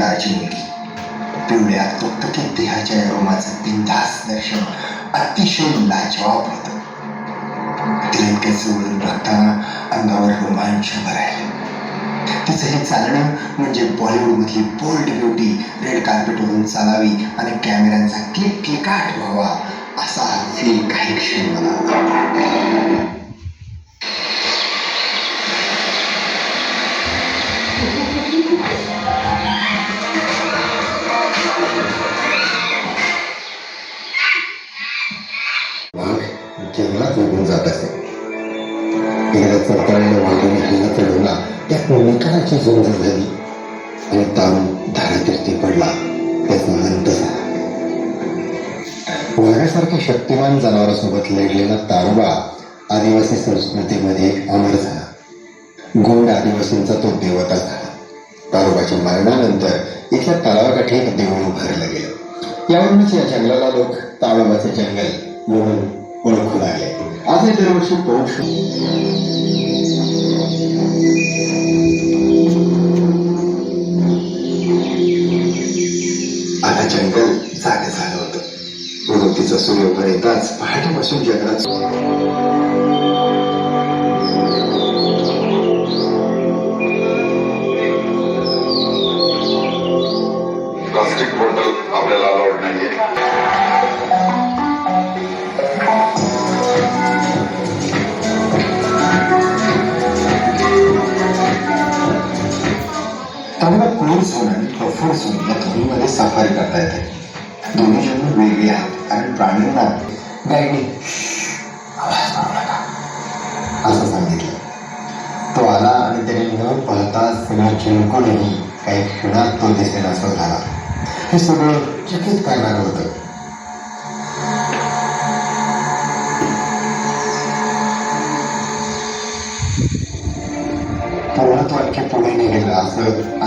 दाची मुलगी पिवळ्या तुकतुकीत देहाच्या रोमाचं बिनधास दर्शन अतिशय लाजवाब होतं. तिला इतक्याच वळून बघताना अंगावर रोमांच भरायला. तिचं हे चालणं म्हणजे बॉलिवूडमधली बोल्ड ब्युटी रेड कार्पेटवरून चालावी आणि कॅमेऱ्यांचा क्लिक क्लिकाट व्हावा असा फील काही क्षण मला वाघ जंगलात निघून जात असे. एकदा चरताळ्याने वाघाने हल्ला चढवला त्यात निकालाची झुंज झाली. आणि तारू धारातीर्थी पडला. त्याचा अंत झाला. वाघासारख्या शक्तिमान जनावरासोबत लढलेला तारुबा आदिवासी संस्कृतीमध्ये अमर झाला. गोंड आदिवासींचा तो देवता झाला. तारुबाच्या मरणानंतर इथल्या तलावाकाठी एक देऊळ उभारलं गेलं. यावरूनच या जंगलाला लोक ताळोबाचे जंगल म्हणून ओळखू लागले आजही दरवर्षी पौष आता जंगल जागे झालं होतं. उगवतीचा सूर्य पण येताच पहाटेपासून जंगलात आणि बफर या दोन्हीमध्ये सफारी करता येते. दोन्ही जन्म वेगळी आहेत कारण प्राण्यांना गाईडने आवाज नका असं सांगितलं. तो आला आणि त्याने न पाहता सगळं जिंकूनही काही क्षणात तो दिसेनासा झाला हे सगळं चकित करणार होतं. पूर्ण तो आणखी पुढे नाही गेला असं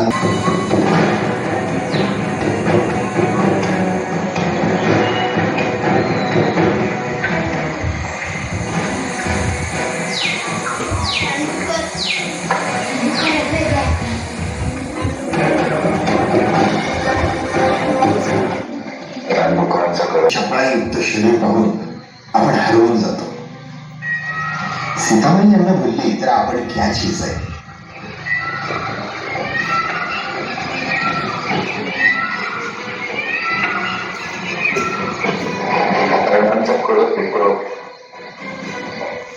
चपळायुक्त शरीर पाहून आपण हरवून जातो सीतामाई यांना बोलली तर आपण क्या आहे प्राण्यांचा कळप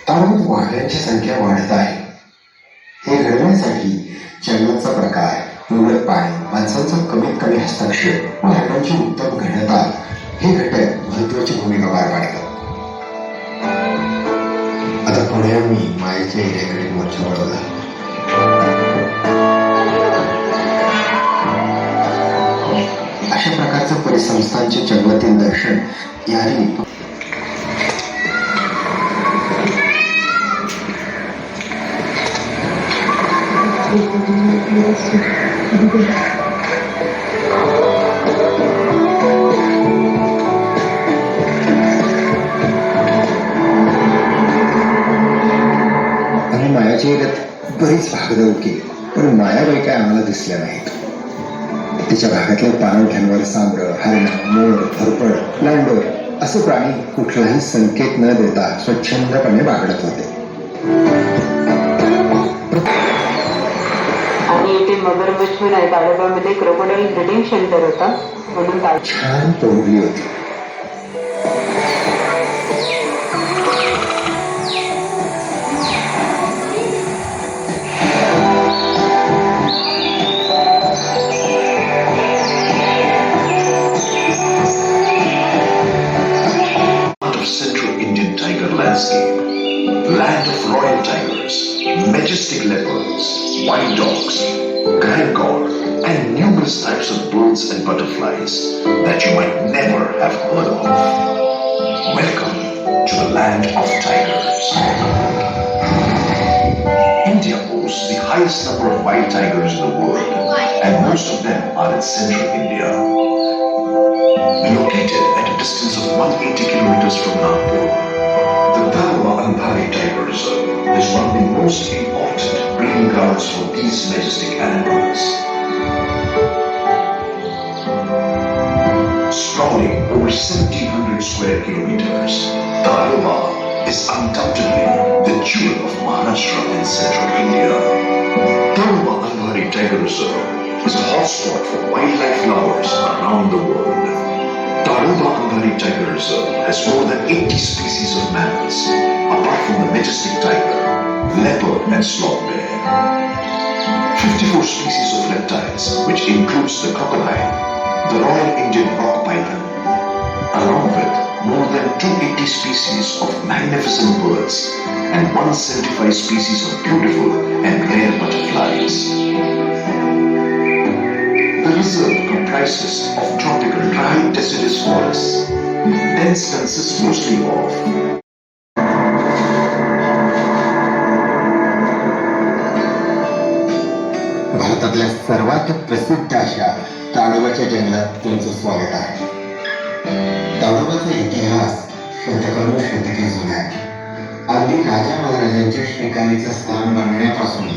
त्यामुळे वाघांची संख्या वाढत आहे. हे घडवण्यासाठी जंगलाचा प्रकार निवडक पाणी माणसांचा कमीत कमी हस्तक्षेप वाघांची उत्तम घनता हे घटक महत्वाची भूमिका पार पाडतात. आता पुढे आम्ही मायेच्या एरियाकडे मोर्चा वळवला अशा प्रकारचं परिसंस्थांचे जंगलातील दर्शन यारी आणि मायाची एरियात बरीच भागदौड केली पण मायाबाई काय आम्हाला दिसल्या नाहीत. तिच्या भागातल्या पाणवठ्यांवर सांबर हरण मोर भरपड लांडोर असे प्राणी कुठलाही संकेत न देता स्वच्छंदपणे बागडत होते. इथे मगरमच्छ म्हणून आहे. ताडोबामध्ये क्रोकोडाईल ब्रिडिंग सेंटर होता? म्हणून छान होती. Majestic leopards, wild dogs, grand and numerous types of birds and butterflies that you might never have heard of. Welcome to the land of tigers. India boasts the highest number of wild tigers in the world, and most of them are in central India. Located at a distance of 180 kilometers from Nagpur, is one of the most important breeding grounds for these majestic animals. sprawling over 1700 square kilometers. Tadoba is undoubtedly the jewel of Maharashtra and central India. Tadoba Anbari Tiger Reserve is a hotspot for wildlife lovers around the world. Tadoba Anbari Tiger Reserve has more than 80 species of mammals, apart from the majestic tiger, leopard, and sloth bear. 54 species of reptiles, which includes the crocodile, the Royal Indian rock python, along with more than 280 species of magnificent birds and 175 species of beautiful and rare butterflies. The reserve comprises of tropical dry deciduous forests. Dense consists mostly of आपल्या सर्वात प्रसिद्ध अशा ताडोबाच्या जंगलात तुमचं स्वागत आहे. ताडोबाचा इतिहास शतकानु शतके जुना आहे. अगदी राजा महाराजांच्या शिकारीचं स्थान बनण्यापासून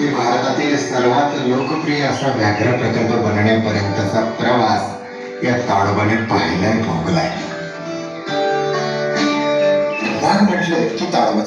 ते भारतातील सर्वात लोकप्रिय असा व्याघ्र प्रकल्प बनण्यापर्यंतचा प्रवास या ताडोबाने पाहिलाय भोगलाय. वाघ म्हटलं म्हणजे की ताडोबा